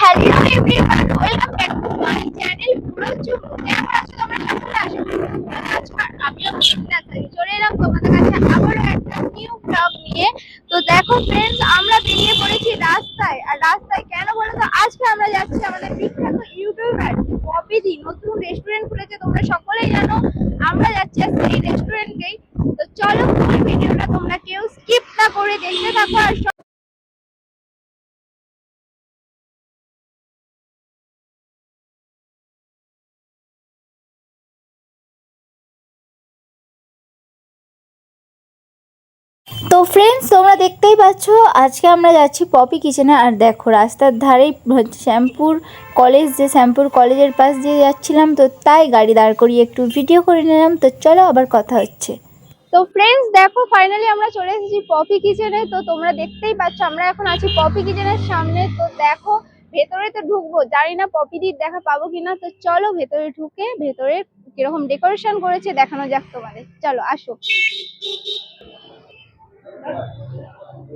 Hello everyone welcome back to my channel পুরো চুপ কেমন আছো, তোমরা ভালো আছো, আর আমিও আছি। চলে এলাম তোমাদের কাছে আবারও একটা নিউ ব্লগ নিয়ে। তো দেখো ফ্রেন্ডস আমরা বেরিয়ে পড়েছি রাস্তায়। আর রাস্তায় কেন বলো তো আজকে আমরা যাচ্ছি আমাদের বিখ্যাত ইউটিউবার পপিদি নতুন রেস্টুরেন্ট খুলেছে, তোমরা সকলেই জানো। আমরা যাচ্ছি আজকে এই। রেস্টুরেন্টকেই তো চলো ফুল ভিডিওটা তোমরা কেউ স্কিপ না করে দেখতে থাকো, আর তো ফ্রেন্ডস তোমরা দেখতেই পাচ্ছ, আজকে আমরা যাচ্ছি পপি কিচেনে আর দেখো, রাস্তার ধারেই হচ্ছে শ্যামপুর কলেজ যে শ্যাম্পুর কলেজের পাশ দিয়ে যাচ্ছিলাম, তো তাই গাড়ি দাঁড় করিয়ে একটু ভিডিও করে নিলাম। তো চলো, আবার কথা হচ্ছে। তো ফ্রেন্ডস দেখো ফাইনালি আমরা চলে এসেছি পপি কিচেনে তো তোমরা দেখতেই পাচ্ছ, আমরা এখন আছি পপি কিচেনের সামনে। তো দেখো, ভেতরে তো ঢুকবো। জানি না পপিদির দেখা পাবো কিনা তো চলো, ভেতরে ঢুকে, ভেতরে কীরকম ডেকোরেশন করেছে, দেখানো যাক তোমাদের। চলো, আসো।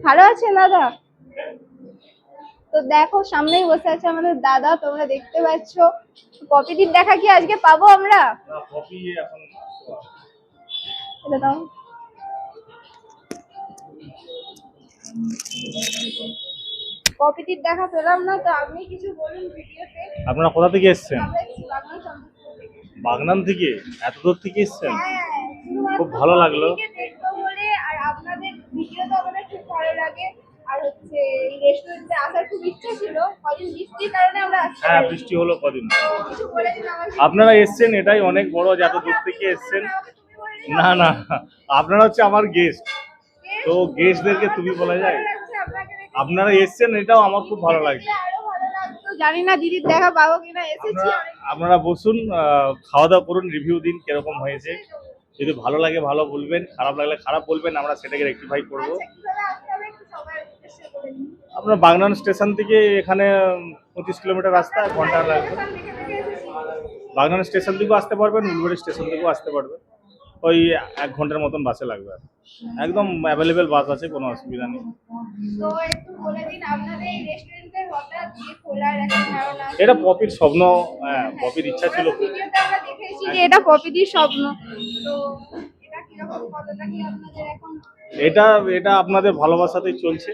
ভালো আছেন দাদা? তো দেখো সামনেই বসে আছে আমাদের দাদা তোমরা দেখতে পাচ্ছ। পপিদির দেখা কি আজকে পাবো আমরা? এটা দাও। পপিদির দেখা পেলাম না তো আপনি কিছু বলুন ভিডিওতে। আপনারা কোথা থেকে এসেছেন? বাগনান থেকে। এত দূর থেকে এসেছেন? হ্যাঁ, খুব ভালো লাগল। পপিদিকে দেখব বলে আর আপনাদের ভিডিও তো আমাদের খুব ভালো লাগে আর হচ্ছে এই রেস্টুরেন্টে আসার খুব ইচ্ছা ছিল। কদিন বৃষ্টির কারণে আমরা হ্যাঁ বৃষ্টি হলো কদিন। আপনারা এসেছেন এটাই অনেক বড় যে এত দূর থেকে এসেছেন। না না আপনারা হচ্ছে আমার গেস্ট তো গেস্টদেরকে তুমি বলা যায়। আপনারা এসেছেন এটাও আমার খুব ভালো লাগছে। জানি না দিদির দেখা পাবো কিনা এসেছি আপনারা আপনারা বসুন খাওয়া দাওয়া করুন রিভিউ দিন কীরকম হয়েছে। যদি ভালো লাগে ভালো বলবেন খারাপ লাগলে খারাপ বলবেন আমরা সেটাকে রেক্টিফাই করব। আপনার বাগনান স্টেশন থেকে এখানে পঁচিশ কিলোমিটার রাস্তা এক ঘণ্টা লাগবে। বাগনান স্টেশন থেকেও আসতে পারবেন উলুবেড়ি স্টেশন থেকেও আসতে পারবেন। ওই এক ঘণ্টার মতন বাসে লাগবে আর। একদম অ্যাভেলেবেল বাস আছে কোনো অসুবিধা নেই। এটা পপির স্বপ্ন হ্যাঁ পপির ইচ্ছা ছিল। আমরা এটা পপিদির স্বপ্ন। তো এটা কীরকম কতটা কি আপনাদের এখন এটা এটা আপনাদের ভালোবাসাতেই চলছে।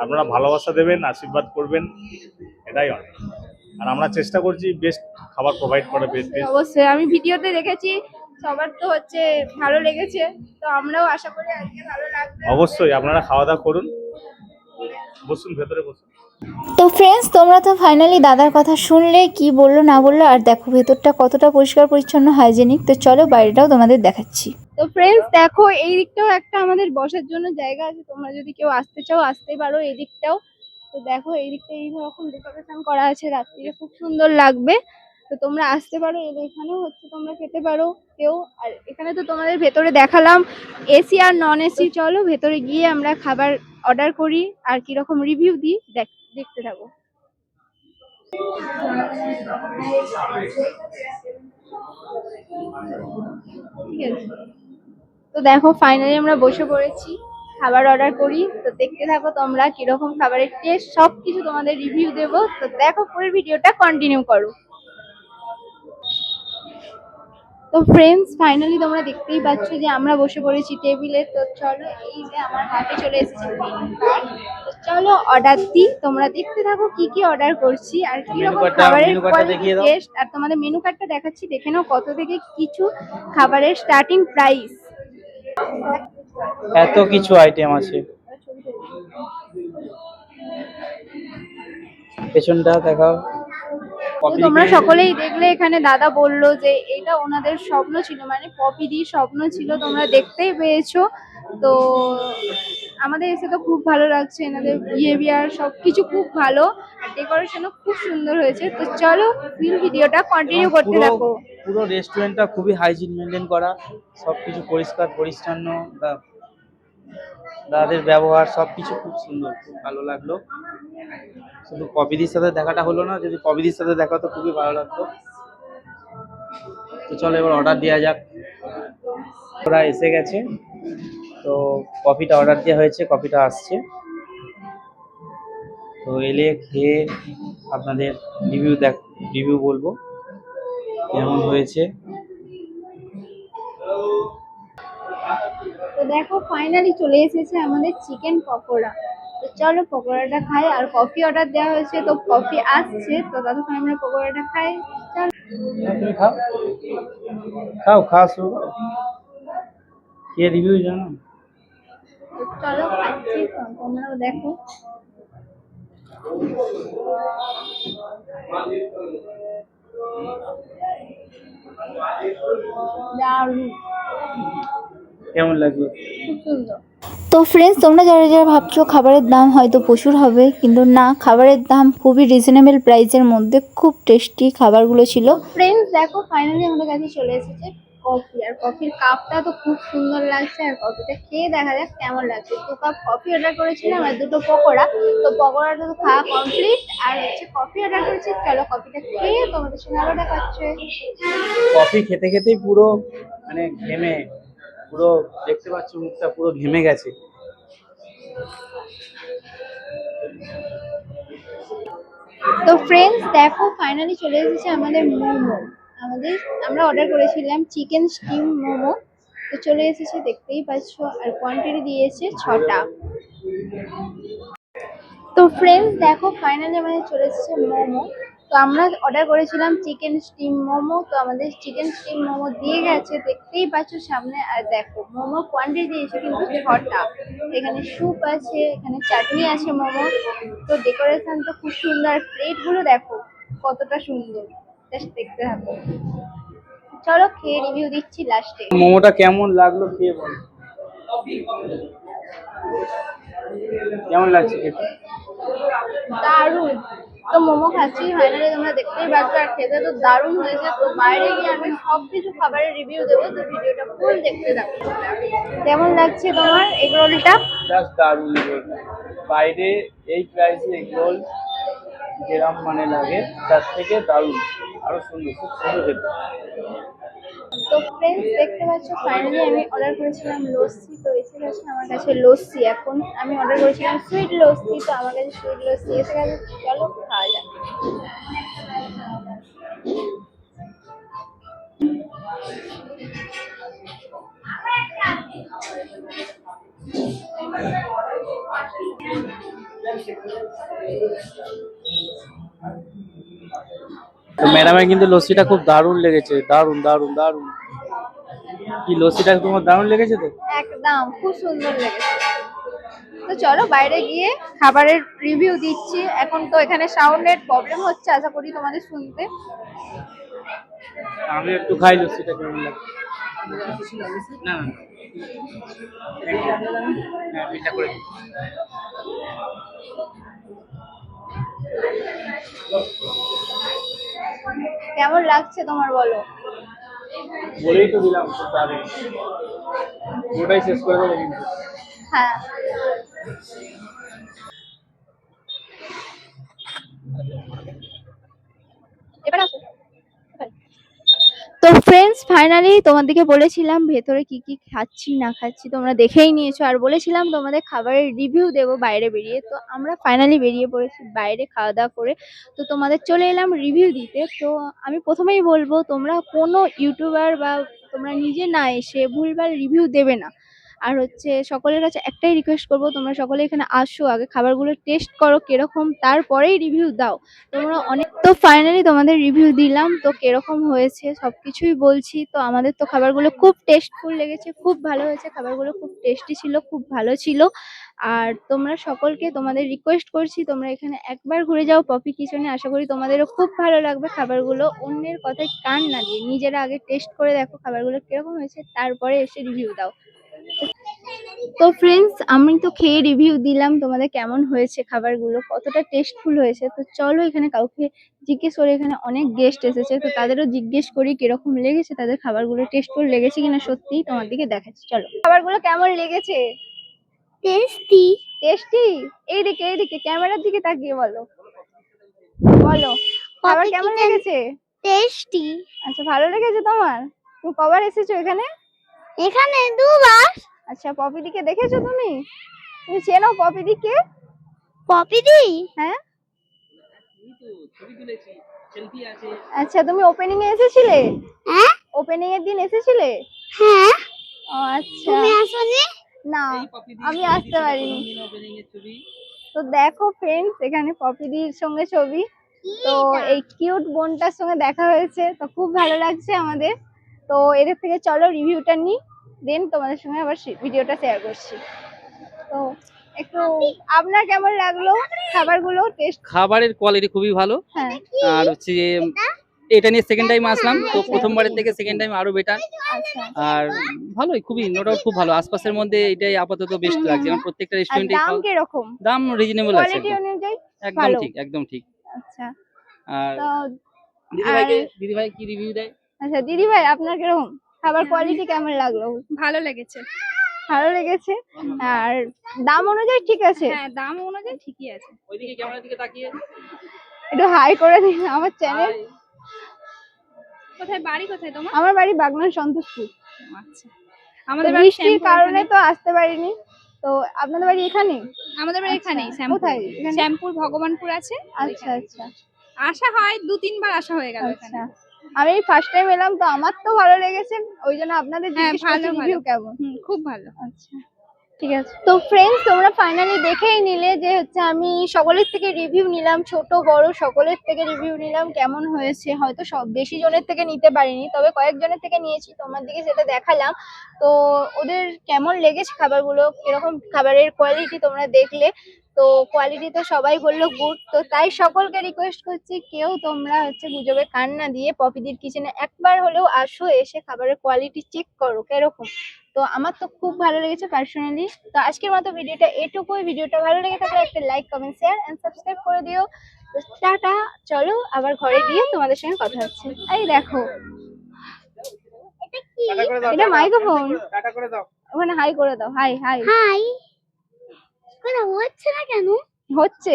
আপনারা ভালোবাসা দেবেন আশীর্বাদ করবেন এটাই অনেক আর আমরা চেষ্টা করছি বেস্ট খাবার প্রোভাইড করে বেস্ট অবশ্যই আমি ভিডিওতে দেখেছি সবার তো হচ্ছে ভালো লেগেছে তো আমরাও আশা করি আজকে ভালো লাগবে। অবশ্যই আপনারা খাওয়া দাওয়া করুন। বসুন ভেতরে বসুন। তো ফ্রেন্ডস তোমরা তো ফাইনালি দাদার কথা শুনলে, কি বলল না বলল, আর দেখো ভেতরটা কতটা পরিষ্কার পরিচ্ছন্ন হাইজেনিক তো চলো বাইরেটাও তোমাদের দেখাচ্ছি। তো ফ্রেন্ডস দেখো, এই দিকটাও একটা আমাদের বসার জন্য জায়গা আছে। তোমরা যদি কেউ আসতে চাও আসতে পারো এই দিকটাও। তো দেখো, এই দিকটা এইরকম ডেকোরেশন করা আছে। রাত্রিরে খুব সুন্দর লাগবে। তো তোমরা আসতে পারো এখানেও হচ্ছে, তোমরা খেতে পারো কেউ। আর এখানে তো তোমাদের ভেতরে দেখালাম এসি আর নন এসি চলো ভেতরে গিয়ে আমরা খাবার অর্ডার করি আর কীরকম রিভিউ দিই, দেখ, দেখতে থাকো। ঠিক আছে। তো দেখো ফাইনালি আমরা বসে পড়েছি, খাবার অর্ডার করি, তো দেখতে থাকো তোমরা কীরকম খাবারের টেস্ট সব কিছু তোমাদের রিভিউ দেবো। তো দেখো, পুরো ভিডিওটা কন্টিনিউ করো। তো ফ্রেন্ডস ফাইনালি তোমরা দেখতেই পাচ্ছ যে আমরা বসে পড়েছি টেবিলে তো চলো এই যে আমার হাতে চলে এসেছে তো চলো অর্ডার দিই তোমরা দেখতে থাকো কি কি অর্ডার করছি আর card টা- খাবারের কোয়ালিটি টেস্ট আর তোমাদের মেনু কার্ডটা দেখাচ্ছি দেখে নাও কত থেকে কিছু খাবারের স্টার্টিং প্রাইস এত কিছু আইটেম আছে। পেছনটা দেখাও। তোমরা সকলেই দেখলে এখানে দাদা বলল যে এটা ওনাদের স্বপ্ন ছিল মানে পপিদির স্বপ্ন ছিল তোমরা দেখতেই পেয়েছ। তো আমাদের এসে তো খুব ভালো লাগছে এনাদের বিহেভিয়ার সব কিছু খুব ভালো আর ডেকোরেশনও খুব সুন্দর হয়েছে। তো চলো ফুল ভিডিওটা কন্টিনিউ করতে থাকো। পুরো রেস্টুরেন্টটা খুবই হাইজিন মেনটেন করা সবকিছু পরিষ্কার পরিচ্ছন্ন দা- দাদাদের ব্যবহার সবকিছু খুব সুন্দর, খুব ভালো লাগল। শুধু কবিদির সাথে দেখাটা হলো না, যদি কবিদির সাথে দেখা তো খুবই ভালো লাগতো। তো চলো এবার অর্ডার দেওয়া যাক। ওরা এসে গেছে। তো কফিটা অর্ডার দেওয়া হয়েছে, কফিটা আসছে। তো এলে খেয়ে আপনাদের রিভিউ দেখ রিভিউ বলব। কেমন হয়েছে? দেখো ফাইনালি চলে এসেছে আমাদের চিকেন পকোড়া। তো চলো পকোড়াটা খাই আর কফি অর্ডার দেওয়া হয়েছে তো কফি আসছে তো ততক্ষণ আমরা পকোড়াটা খাই। চলো। হ্যাঁ, খাও। খাও শুরু কে রিভিউ জানো? চলো খাচ্ছি তোমরাও দেখো। দারুণ। কেমন লাগল? খুব সুন্দর। তো ফ্রেন্ডস তোমরা যারা যারা ভাবছ খাবারের দাম হয়তো প্রচুর হবে কিন্তু না খাবারের দাম খুবই রিজনেবল প্রাইসের মধ্যে খুব টেস্টি খাবারগুলো ছিল। ফ্রেন্ডস দেখো ফাইনালি আমাদের কাছে চলে এসেছে কফি আর কফির কাপটা তো খুব সুন্দর লাগছে আর কফিটা খেয়ে দেখা যাক কেমন লাগছে। দু কাপ কফি অর্ডার করেছিলাম আর দুটো পকোড়া। তো পকোড়াটা তো খাওয়া কমপ্লিট আর হচ্ছে কফি অর্ডার করেছি চলো কফিটা খেয়ে তোমাদের সঙ্গে আরও দেখা হচ্ছে। কফি খেতে খেতেই পুরো মানে ঘেমে পুরো দেখতে পাচ্ছ মুখটা পুরো ঘেমে গেছে। তো ফ্রেন্ডস দেখো ফাইনালি চলে এসেছে আমাদের মোমো। আমাদের, আমরা অর্ডার করেছিলাম চিকেন স্টিম মোমো। তো চলে এসেছে, দেখতেই পাচ্ছ, আর কোয়ান্টিটি দিয়েছে ছটা। তো ফ্রেন্ডস দেখো ফাইনালি আমাদের চলে এসেছে মোমো। তো আমরা অর্ডার করেছিলাম চিকেন স্টিম মোমো তো আমাদের চিকেন স্টিম মোমো দিয়ে গেছে দেখতেই পাচ্ছ সামনে আর দেখো মোমো কোয়ান্টিটি দিয়েছে কিন্তু ছটা। এখানে স্যুপ আছে এখানে চাটনি আছে মোমো তো ডেকোরেশন তো খুব সুন্দর। প্লেটগুলো দেখো কতটা সুন্দর। জাস্ট দেখতে থাকো। চলো খেয়ে রিভিউ দিচ্ছি লাস্টে মোমোটা কেমন লাগল খেয়ে বল। কেমন লাগছে দারুণ। তো মোমো খাচ্ছি ফাইনালি তোমরা দেখতেই পাচ্ছ আর খেতে তো দারুণ হয়েছে। তো বাইরে গিয়ে আমি সব কিছু খাবারের রিভিউ দেবো তো ভিডিওটা ফুল দেখতে থাকো। কেমন লাগছে তোমার এগ রোলটা দারুণ বাইরে এই প্রাইসে এগরোল যেরকম মানে লাগে তার থেকে দারুণ। আরও সুন্দর খুব সুন্দর খেতে। তো ফ্রেন্ডস দেখতে পাচ্ছ ফাইনালি আমি অর্ডার করেছিলাম লস্যি তো এসে গেছে আমার কাছে লস্যি। এখন আমি অর্ডার করেছিলাম সুইট লস্যি তো আমার কাছে সুইট লস্যি। এসে গেছে চলো। ম্যাডামের কিন্তু লস্যিটা খুব দারুণ লেগেছে। দারুণ দারুণ দারুণ। কি লস্যিটা তোমার দারুণ লেগেছে তো? একদম খুব সুন্দর লেগেছে। তো চলো বাইরে গিয়ে খাবারের রিভিউ দিচ্ছি। এখন তো এখানে সাউন্ডের প্রবলেম হচ্ছে আশা করি তোমাদের শুনতে আমি একটু খাই লস্যিটা কেমন লাগে? না না. হ্যাঁ করে কেমন লাগছে তোমার বলো? বলেই তো দিলাম ওটাই শেষ করে দেবো কিন্তু। হ্যাঁ এবার আসো এবার। তো ফ্রেন্ডস ফাইনালি তোমাদেরকে বলেছিলাম ভেতরে কি কি খাচ্ছি, না খাচ্ছি, তোমরা দেখেই নিয়েছো। আর বলেছিলাম তোমাদের খাবারের রিভিউ দেবো বাইরে বেরিয়ে। তো আমরা ফাইনালি বেরিয়ে পড়েছি বাইরে খাওয়া দাওয়া করে। তো তোমাদের চলে এলাম রিভিউ দিতে। তো আমি প্রথমেই বলব, তোমরা কোনো ইউটিউবার বা তোমরা নিজে না এসে ভুলভাল রিভিউ দেবে না। আর হচ্ছে সকলের কাছে একটাই রিকোয়েস্ট করব, তোমরা সকলে এখানে আসো, আগে খাবারগুলো টেস্ট করো কীরকম, তারপরেই রিভিউ দাও। তোমরা অনেক, তো ফাইনালি তোমাদের রিভিউ দিলাম, তো কীরকম হয়েছে সব কিছুই বলছি, তো আমাদের তো খাবারগুলো খুব টেস্টফুল লেগেছে, খুব ভালো হয়েছে, খাবারগুলো খুব টেস্টি ছিল, খুব ভালো ছিল। আর তোমরা সকলকে তোমাদের রিকোয়েস্ট করছি, তোমরা এখানে একবার ঘুরে যাও পপি কিচেনে আশা করি তোমাদেরও খুব ভালো লাগবে খাবারগুলো, অন্যের কথায় কান না দিয়ে নিজেরা আগে টেস্ট করে দেখো খাবারগুলো কীরকম হয়েছে, তারপরে এসে রিভিউ দাও। তো ফ্রেন্ডস আমি তো খেয়ে রিভিউ দিলাম তোমাদের কেমন হয়েছে খাবারগুলো কতটা টেস্টফুল হয়েছে। তো চলো এখানে কাউকে জিজ্ঞেস করে এখানে অনেক গেস্ট এসেছে তো তাদেরও জিজ্ঞেস করি কীরকম লেগেছে তাদের খাবারগুলো টেস্টফুল লেগেছে কিনা সত্যি তোমার দিকে দেখাচ্ছি চলো। খাবারগুলো কেমন লেগেছে? টেস্টি টেস্টি এইদিকে এইদিকে ক্যামেরার দিকে তাকিয়ে বলো। বলো খাবার কেমন লেগেছে? টেস্টি আচ্ছা ভালো লেগেছে তোমার? তুমি কবার এসেছ এখানে? এখানে দুবার। আচ্ছা পপিদিকে দেখেছ তুমি? তুমি চেনো পপিদিকে? পপি দি হ্যাঁ। আচ্ছা তুমি ওপেনিং এ এসেছিলে? হ্যাঁ। ওপেনিং এর দিন এসেছিলে? হ্যাঁ। ও আচ্ছা। তুমি আসনি? না আমি আসতে পারিনি। তো দেখো ফ্রেন্ডস এখানে পপিদির সঙ্গে ছবি। তো এই কিউট বোনটার সঙ্গে দেখা হয়েছে তো খুব ভালো লাগছে আমাদের। তো এদের থেকে চলো রিভিউটা নিই দেন তোমাদের সঙ্গে আবার ভিডিওটা শেয়ার করছি। তো একটু আপনার কেমন লাগল? খাবারগুলো টেস্ট খাবারের কোয়ালিটি খুবই ভালো। হ্যাঁ। আর হচ্ছে যে এটা নিয়ে সেকেন্ড টাইম আসলাম তো প্রথমবারের থেকে সেকেন্ড টাইম আরও বেটার আচ্ছা। আর ভালোই খুবই নো ডাউট খুব ভালো। আশপাশের মধ্যে এটাই আপাতত বেস্ট লাগছে। কারণ প্রত্যেকটা রেস্টুরেন্টে দাম কীরকম? দাম রিজনেবল আছে। কোয়ালিটি একদম। অনুযায়ী একদম ঠিক একদম ঠিক। আচ্ছা। আর দিদি ভাই কি রিভিউ দেয়? আচ্ছা দিদি ভাই আপনার কীরকম? খাবার কোয়ালিটি কেমন লাগল? ভালো লেগেছে। ভালো লেগেছে? আর দাম অনুযায়ী ঠিক আছে? হ্যাঁ দাম অনুযায়ী ঠিকই আছে। ওইদিকে ক্যামেরার দিকে তাকিয়ে। একটু হাই করে দিন আমার চ্যানেল কোথায় বাড়ি কোথায় তোমার? আমার বাড়ি বাগনান সন্তোষপুর। আচ্ছা। আমাদের বাড়ি বৃষ্টির শ্যামপুর কারণে তো আসতে পারিনি। তো আপনাদের বাড়ি এখানে? আমাদের বাড়ি এখানেই আচ্ছা, শ্যামপুর। কোথায়? শ্যামপুর ভগবানপুর আছে। আচ্ছা আচ্ছা। আসা হয় দু তিনবার আসা হয়ে গেল এখানে। আচ্ছা আমি ফার্স্ট টাইম এলাম তো আমার তো ভালো লেগেছে। ওই জন্য আপনাদের হ্যাঁ, জিজ্ঞেস করছি রিভিউ। কেমন? খুব ভালো। আচ্ছা ঠিক আছে। তো ফ্রেন্ডস তোমরা ফাইনালি দেখেই নিলে যে হচ্ছে আমি সকলের থেকে রিভিউ নিলাম ছোট বড় সকলের থেকে রিভিউ নিলাম কেমন হয়েছে? হয়তো সব বেশি জনের থেকে নিতে পারিনি তবে কয়েকজনের থেকে নিয়েছি তোমার দিকে সেটা দেখালাম। তো ওদের কেমন লেগেছে খাবারগুলো? এরকম খাবারের কোয়ালিটি তোমরা দেখলে। তো কোয়ালিটি তো সবাই বলল গুড তো তাই সকলকে রিকোয়েস্ট করছি কেউ তোমরা হচ্ছে গুজবে কান না দিয়ে পপিদির কিচেনে একবার হলেও আসো এসে খাবারের কোয়ালিটি চেক করো কীরকম? তো আমার তো খুব ভালো লেগেছে পার্সোনালি তো আজকের মতো ভিডিওটা এটুকুই। ভিডিওটা ভালো লেগে থাকলে একটা like comment share and subscribe করে দিও। তো টাটা চলো আবার ঘরে গিয়ে তোমাদের সঙ্গে কথা হচ্ছে। এই দেখো। এটা। মাইক্রোফোন টাটা করে দাও। ওখানে হাই করে দাও। হাই হাই হাই হচ্ছে না কেন? হচ্ছে।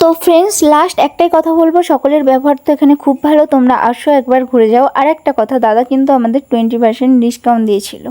তো ফ্রেন্ডস লাস্ট একটাই কথা বলব সকলের ব্যবহার তো এখানে খুব ভালো তোমরা আসো একবার ঘুরে যাও। আর একটা কথা দাদা কিন্তু আমাদের টোয়েন্টি পার্সেন্ট ডিসকাউন্ট দিয়েছিল।